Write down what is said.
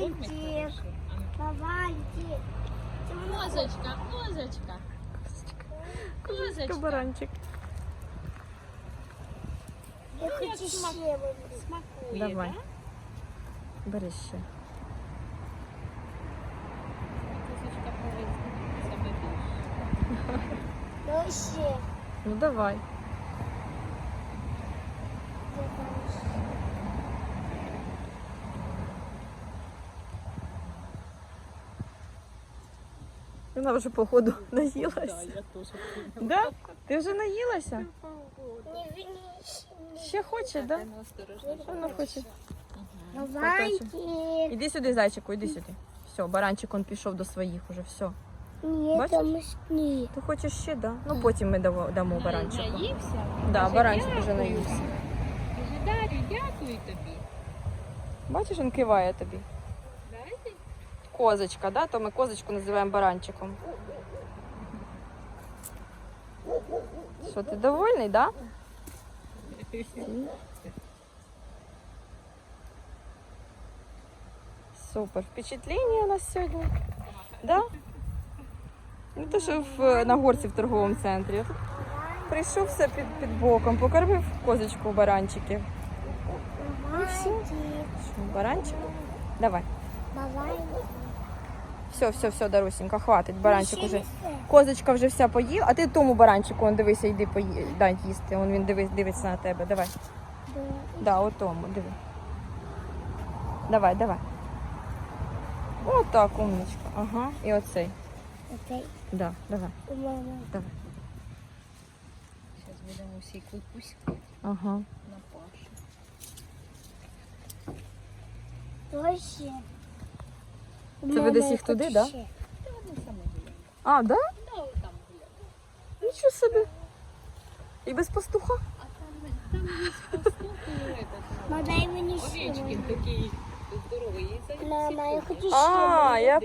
Бабантик. Бабантик. Козочка, козочка. Козочка. Баранчик. Я хочу смак-. Смакує, Давай. да? Бери ще. Козочка повинна саме більше. Ну ще. Ну давай. Вона вже походу наїлася. я теж. Да? Ти вже наїлася? Ще хоче, да? Вона хоче. Бабантик. Іди сюди, зайчику, іди сюди. Все, баранчик он пішов до своїх уже, все. Ні, Бачиш? там ні. Ти хочеш ще, да? Ну потім ми дамо, дамо баранчику. Наївся? Да, Каже, баранчик вже «Дякую». наївся. Каже, Дарю, дякую тобі. Бачиш, він киває тобі. Козочка, да? То ми козочку називаємо баранчиком. Що, ти довольний, да? Супер. Впечатлення у нас сьогодні. Да? Не те, що в, на горці в торговому центрі. Прийшов все під, під боком, покормив козочку баранчиків. Бабантик. Що, баранчик? Давай. Бабантик. Все, все, все, Дарусенька, хватить. Баранчик уже. Козочка вже вся поїла, а ти тому баранчику, он дивися, йди пої... дай їсти. Он він дивись, дивиться на тебе. Давай. Да. Да, от тому, диви. Давай, давай. Отак, умничка. Ага. І оцей. Окей. Да, давай. У мами. Давай. Зараз будемо всі кукусь Ага. на пашу. У Це ви десь їх туди, так? да? А, да? Да, от. Нічого собі. І без пастуха? А там, там є пастух і этот, мені ще. Мама, я хочу ще. А, я